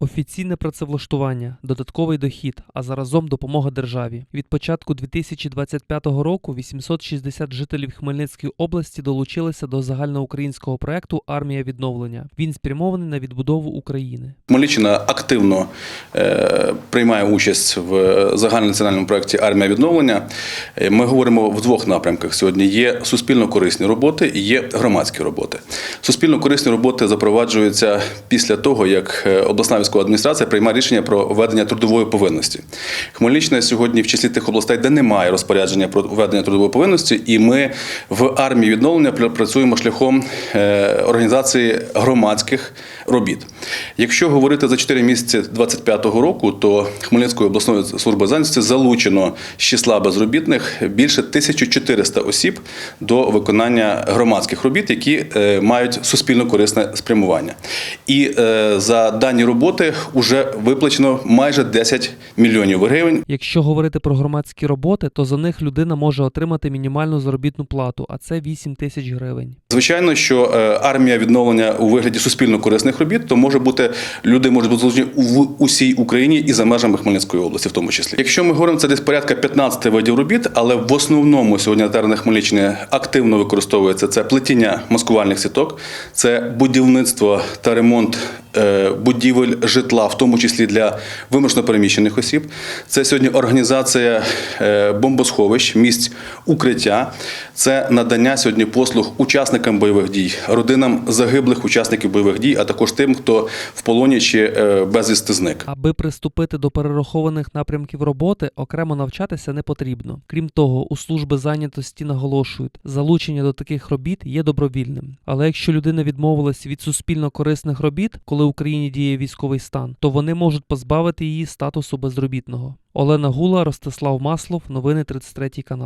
Офіційне працевлаштування, додатковий дохід, а заразом допомога державі. Від початку 2025 року 860 жителів Хмельницької області долучилися до загальноукраїнського проекту Армія відновлення. Він спрямований на відбудову України. Хмельниччина активно е, приймає участь в загальнонаціональному проєкті Армія відновлення. Е, Ми говоримо в двох напрямках сьогодні: є суспільно-корисні роботи і є громадські роботи. Суспільно-корисні роботи запроваджуються після того, як е, обласна військова адміністрація приймає рішення про введення трудової повинності. Хмельниччина сьогодні в числі тих областей, де немає розпорядження про введення трудової повинності, і ми в армії відновлення працюємо шляхом е, організації громадських робіт. Якщо говорити за 4 місяці 2025 року, то Хмельницькою обласною службою зайнятості залучено з числа безробітних більше 1400 осіб до виконання громадських робіт, які е, мають суспільно корисне спрямування. І е, за дані роботи вже виплачено майже 10 мільйонів гривень. Якщо говорити про громадські роботи, то за них людина може отримати мінімальну заробітну плату, а це 8 тисяч гривень. Звичайно, що е, армія відновлення у вигляді суспільно корисних робіт, то може бути люди можуть бути залучені в усій Україні і за межами Хмельницької області, в тому числі. Якщо ми говоримо, це десь порядка 15 видів робіт, але в основному сьогодні на Хмельниччини активно використовується це плетіння маскувальних сіток, це будівництво та ремонт будівель житла, в тому числі для вимушено переміщених осіб. Це сьогодні організація е, бомбосховищ, місць укриття. Це надання сьогодні послуг учасникам бойових дій, родинам загиблих учасників бойових дій, а також тим, хто в полоні чи е, безвісти зник. Аби приступити до перерахованих напрямків роботи, окремо навчатися не потрібно. Крім того, у служби зайнятості наголошують, залучення до таких робіт є добровільним. Але якщо людина відмовилась від суспільно корисних робіт, коли Україні діє військовий стан, то вони можуть позбавити її статусу безробітного. Олена Гула, Ростислав Маслов, новини 33 канал.